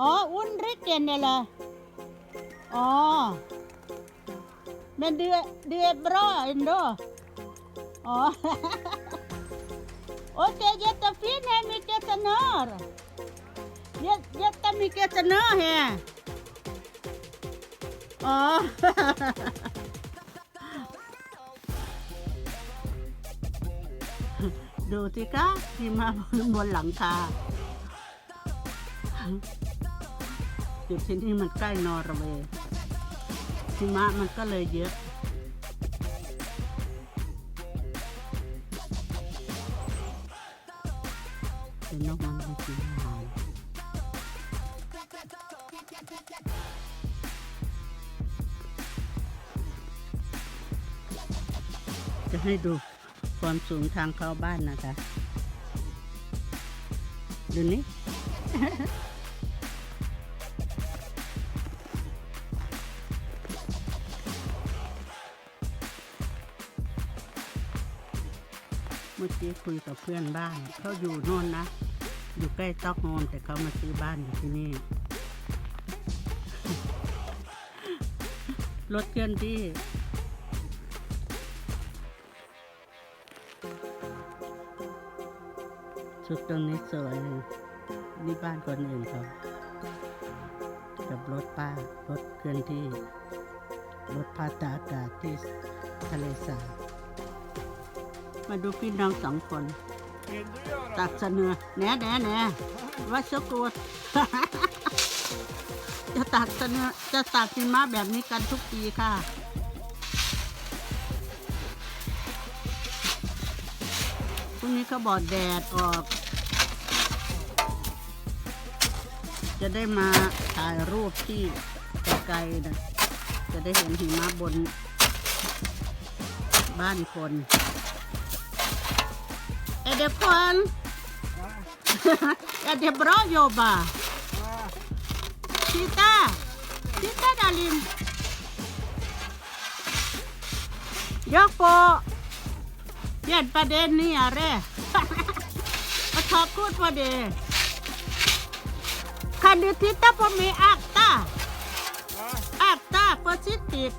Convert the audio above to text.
อ๋อ unriken eller? Ja. Men du, du är bra ändå. Ja. Och det är jättefint här, mycket snör. Jä- Jättemycket snö här. Ja. ดูสิคะที่ม จุดที่นี่มันใกล้นอร์เวย์หิมะมันก็เลยเยอะ เป็นนกมันเป็นสีขาวจะให้ดูความสูงทางเข้าบ้านนะคะ ดูนี่ เมื่อกี้คุยกับเพื่อนบ้านเขาอยู่โน่นนะ อยู่ใกล้ตอกโฮมแต่เขามาซื้อบ้านอยู่ที่นี่ รถเคลื่อนที่ชุดตรงนี้สวยเลยนี่บ้านคนอื่นเขากับรถป้ารถเคลื่อนที่ รถพาตาอากาศที่ทะเลสาบ มาดูพี่น้องสองคน Vill du göra ตักเสนอแหน่แหน่แหน่ว่าสกูด จะตักเสนอจะตักหิมะแบบนี้กันทุกปีค่ะ พรุ่งนี้เขาบอกแดดออก จะได้มาถ่ายรูปที่ไกลๆนะ จะได้เห็นหิมะบนบ้านคน Är det skön? är det bra jobbat? Titta! Titta Dalim! Jag får hjälpa dig nere. Och ta kort på det. Kan du titta på mig akta? Akta, försiktigt.